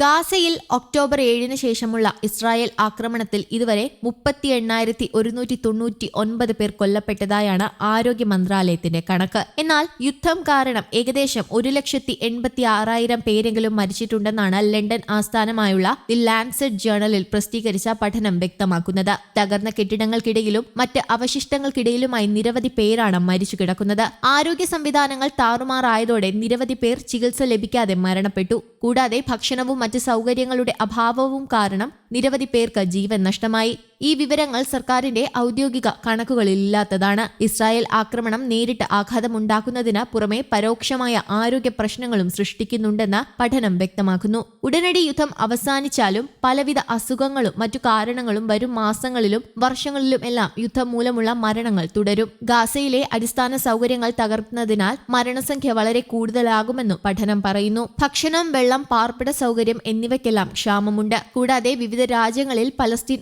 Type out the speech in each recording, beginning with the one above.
ഗാസയിൽ ഒക്ടോബർ ഏഴിന് ശേഷമുള്ള ഇസ്രായേൽ ആക്രമണത്തിൽ ഇതുവരെ മുപ്പത്തി എണ്ണായിരത്തി ഒരുന്നൂറ്റി തൊണ്ണൂറ്റി ഒൻപത് പേർ കൊല്ലപ്പെട്ടതായാണ് ആരോഗ്യ മന്ത്രാലയത്തിന്റെ കണക്ക്. എന്നാൽ യുദ്ധം കാരണം ഏകദേശം ഒരു ലക്ഷത്തി എൺപത്തി ആറായിരം പേരെങ്കിലും മരിച്ചിട്ടുണ്ടെന്നാണ് ലണ്ടൻ ആസ്ഥാനമായുള്ള ദി ലാൻസെറ്റ് ജേണലിൽ പ്രസിദ്ധീകരിച്ച പഠനം വ്യക്തമാക്കുന്നത്. തകർന്ന കെട്ടിടങ്ങൾക്കിടയിലും മറ്റ് അവശിഷ്ടങ്ങൾക്കിടയിലുമായി നിരവധി പേരാണ് മരിച്ചു കിടക്കുന്നത് ആരോഗ്യ സംവിധാനങ്ങൾ താറുമാറായതോടെ നിരവധി പേർ ചികിത്സ ലഭിക്കാതെ മരണപ്പെട്ടു. കൂടാതെ ഭക്ഷണവും മറ്റ് സൗകര്യങ്ങളുടെ അഭാവവും കാരണം നിരവധി പേർക്ക് ജീവൻ നഷ്ടമായി. ഈ വിവരങ്ങൾ സർക്കാരിന്റെ ഔദ്യോഗിക കണക്കുകളിലില്ലാത്തതാണ്. ഇസ്രായേൽ ആക്രമണം നേരിട്ട് ആഘാതമുണ്ടാക്കുന്നതിന് പുറമെ പരോക്ഷമായ ആരോഗ്യ പ്രശ്നങ്ങളും സൃഷ്ടിക്കുന്നുണ്ടെന്ന് പഠനം വ്യക്തമാക്കുന്നു. ഉടനടി യുദ്ധം അവസാനിച്ചാലും പലവിധ അസുഖങ്ങളും മറ്റു കാരണങ്ങളും വരും മാസങ്ങളിലും വർഷങ്ങളിലും എല്ലാം യുദ്ധം മൂലമുള്ള മരണങ്ങൾ തുടരും. ഗാസയിലെ അടിസ്ഥാന സൗകര്യങ്ങൾ തകർക്കുന്നതിനാൽ മരണസംഖ്യ വളരെ കൂടുതലാകുമെന്നും പഠനം പറയുന്നു. ഭക്ഷണം വെള്ളം പാർപ്പിട സൗകര്യം എന്നിവയ്ക്കെല്ലാം ക്ഷാമമുണ്ട്. കൂടാതെ വിവിധ രാജ്യങ്ങളിൽ പലസ്തീൻ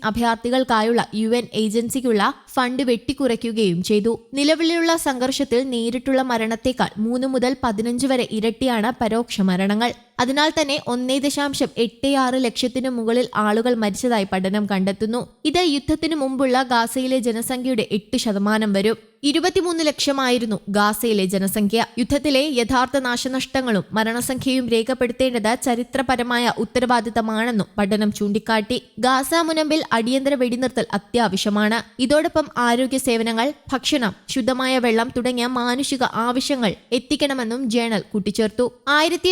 അഭയാർത്ഥികൾക്കായുള്ള യു എൻ ഏജൻസിക്കുള്ള ഫണ്ട് വെട്ടിക്കുറയ്ക്കുകയും ചെയ്തു. നിലവിലുള്ള സംഘർഷത്തിൽ നേരിട്ടുള്ള മരണത്തേക്കാൾ മൂന്ന് മുതൽ പതിനഞ്ച് വരെ ഇരട്ടിയാണ് പരോക്ഷ മരണങ്ങൾ. അതിനാൽ തന്നെ ഒന്നേ ദശാംശം എട്ട് ആറ് ലക്ഷത്തിനു മുകളിൽ ആളുകൾ മരിച്ചതായി പഠനം കണ്ടെത്തുന്നു. ഇത് യുദ്ധത്തിനു മുമ്പുള്ള ഗാസയിലെ ജനസംഖ്യയുടെ എട്ട് ശതമാനം വരും. ഇരുപത്തിമൂന്ന് ലക്ഷമായിരുന്നു ഗാസയിലെ ജനസംഖ്യ. യുദ്ധത്തിലെ യഥാർത്ഥ നാശനഷ്ടങ്ങളും മരണസംഖ്യയും രേഖപ്പെടുത്തേണ്ടത് ചരിത്രപരമായ ഉത്തരവാദിത്തമാണെന്നും പഠനം ചൂണ്ടിക്കാട്ടി. ഗാസ മുനമ്പിൽ അടിയന്തര വെടിനിർത്തൽ അത്യാവശ്യമാണ്. ഇതോടൊപ്പം ആരോഗ്യ സേവനങ്ങൾ ഭക്ഷണം ശുദ്ധമായ വെള്ളം തുടങ്ങിയ മാനുഷിക ആവശ്യങ്ങൾ എത്തിക്കണമെന്നും ജേണൽ കൂട്ടിച്ചേർത്തു. ആയിരത്തി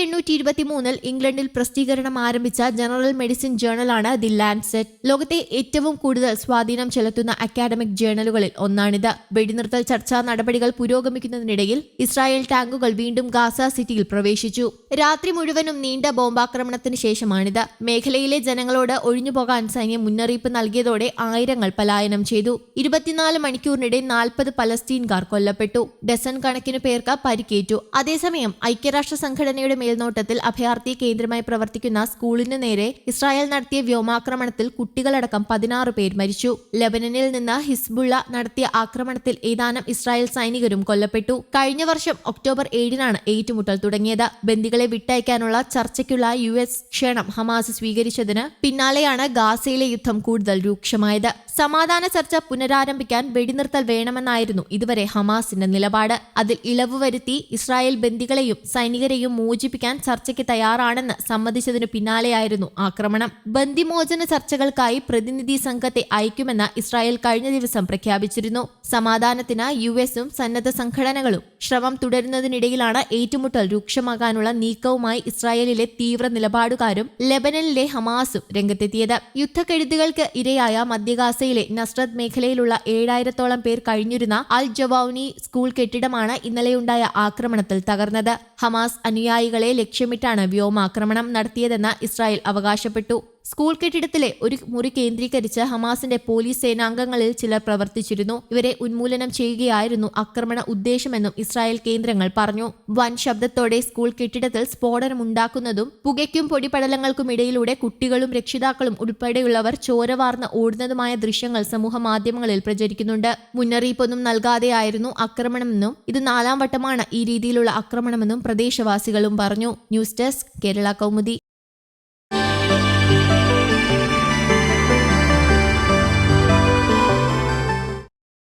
ഇരുപത്തിമൂന്നിൽ ഇംഗ്ലണ്ടിൽ പ്രസിദ്ധീകരണം ആരംഭിച്ച ജനറൽ മെഡിസിൻ ജേണലാണ് ദി ലാൻസെറ്റ് ലോകത്തെ ഏറ്റവും കൂടുതൽ സ്വാധീനം ചെലുത്തുന്ന അക്കാഡമിക് ജേണലുകളിൽ ഒന്നാണിത്. വെടിനിർത്തൽ ചർച്ചാ നടപടികൾ പുരോഗമിക്കുന്നതിനിടയിൽ ഇസ്രായേൽ ടാങ്കുകൾ വീണ്ടും ഗാസ സിറ്റിയിൽ പ്രവേശിച്ചു. രാത്രി മുഴുവനും നീണ്ട ബോംബാക്രമണത്തിന് ശേഷമാണിത്. മേഖലയിലെ ജനങ്ങളോട് ഒഴിഞ്ഞുപോകാൻ സൈന്യം മുന്നറിയിപ്പ് നൽകിയതോടെ ആയിരങ്ങൾ പലായനം ചെയ്തു. ഇരുപത്തിനാല് മണിക്കൂറിനിടെ നാൽപ്പത് പലസ്തീൻകാർ കൊല്ലപ്പെട്ടു. ഡസൺ കണക്കിന് പേർക്ക് പരിക്കേറ്റു. അതേസമയം ഐക്യരാഷ്ട്ര സംഘടനയുടെ മേൽനോട്ടത്തിൽ അഭയാർത്ഥി കേന്ദ്രമായി പ്രവർത്തിക്കുന്ന സ്കൂളിനു നേരെ ഇസ്രായേൽ നടത്തിയ വ്യോമാക്രമണത്തിൽ കുട്ടികളടക്കം പതിനാറ് പേർ മരിച്ചു. ലെബനനിൽ നിന്ന് ഹിസ്ബുള്ള നടത്തിയ ആക്രമണത്തിൽ ഏതാനും ഇസ്രായേൽ സൈനികരും കൊല്ലപ്പെട്ടു. കഴിഞ്ഞ വർഷം ഒക്ടോബർ ഏഴിനാണ് ഏറ്റുമുട്ടൽ തുടങ്ങിയത്. ബന്ദികളെ വിട്ടയക്കാനുള്ള ചർച്ചയ്ക്കുള്ള യു എസ് ക്ഷണം ഹമാസ് സ്വീകരിച്ചതിന് പിന്നാലെയാണ് ഗാസയിലെ യുദ്ധം കൂടുതൽ രൂക്ഷമായത്. സമാധാന ചർച്ച പുനരാരംഭിക്കാൻ വെടിനിർത്തൽ വേണമെന്നായിരുന്നു ഇതുവരെ ഹമാസിന്റെ നിലപാട്. അതിൽ ഇളവ് വരുത്തി ഇസ്രായേൽ ബന്ദികളെയും സൈനികരെയും മോചിപ്പിക്കാൻ ചർച്ചയ്ക്ക് തയ്യാറാണെന്ന് സമ്മതിച്ചതിനു പിന്നാലെയായിരുന്നു ആക്രമണം. ബന്ദിമോചന ചർച്ചകൾക്കായി പ്രതിനിധി സംഘത്തെ അയക്കുമെന്ന് ഇസ്രായേൽ കഴിഞ്ഞ ദിവസം പ്രഖ്യാപിച്ചിരുന്നു. സമാധാനത്തിന് യു എസും സന്നദ്ധ സംഘടനകളും ശ്രമം തുടരുന്നതിനിടയിലാണ് ഏറ്റുമുട്ടൽ രൂക്ഷമാകാനുള്ള നീക്കവുമായി ഇസ്രായേലിലെ തീവ്ര നിലപാടുകാരും ലെബനനിലെ ഹമാസും രംഗത്തെത്തിയത്. യുദ്ധക്കെടുതികൾക്ക് ഇരയായ മധ്യഗാസയിലെ നസ്രത് മേഖലയിലുള്ള ഏഴായിരത്തോളം പേർ കഴിഞ്ഞിരുന്ന അൽ ജവാനി സ്കൂൾ കെട്ടിടമാണ് ഇന്നലെയുണ്ടായ ആക്രമണത്തിൽ തകർന്നത്. ഹമാസ് അനുയായികളെ ലക്ഷ്യമിട്ടാണ് വ്യോമാക്രമണം നടത്തിയതെന്ന് ഇസ്രായേൽ അവകാശപ്പെട്ടു. സ്കൂൾ കെട്ടിടത്തിലെ ഒരു മുറി കേന്ദ്രീകരിച്ച് ഹമാസിന്റെ പോലീസ് സേനാംഗങ്ങളിൽ ചിലർ പ്രവർത്തിച്ചിരുന്നു. ഇവരെ ഉന്മൂലനം ചെയ്യുകയായിരുന്നു ആക്രമണ ഉദ്ദേശമെന്നും ഇസ്രായേൽ കേന്ദ്രങ്ങൾ പറഞ്ഞു. വൻ ശബ്ദത്തോടെ സ്കൂൾ കെട്ടിടത്തിൽ സ്ഫോടനമുണ്ടാക്കുന്നതും പുകയ്ക്കും പൊടിപടലങ്ങൾക്കും ഇടയിലൂടെ കുട്ടികളും രക്ഷിതാക്കളും ഉൾപ്പെടെയുള്ളവർ ചോരവാർന്ന് ഓടുന്നതുമായ ദൃശ്യങ്ങൾ സമൂഹ മാധ്യമങ്ങളിൽ പ്രചരിക്കുന്നുണ്ട്. മുന്നറിയിപ്പൊന്നും നൽകാതെയായിരുന്നു ആക്രമണമെന്നും ഇത് നാലാം വട്ടമാണ് ഈ രീതിയിലുള്ള ആക്രമണമെന്നും പ്രദേശവാസികളും പറഞ്ഞു. News desk Kerala Kaumudi.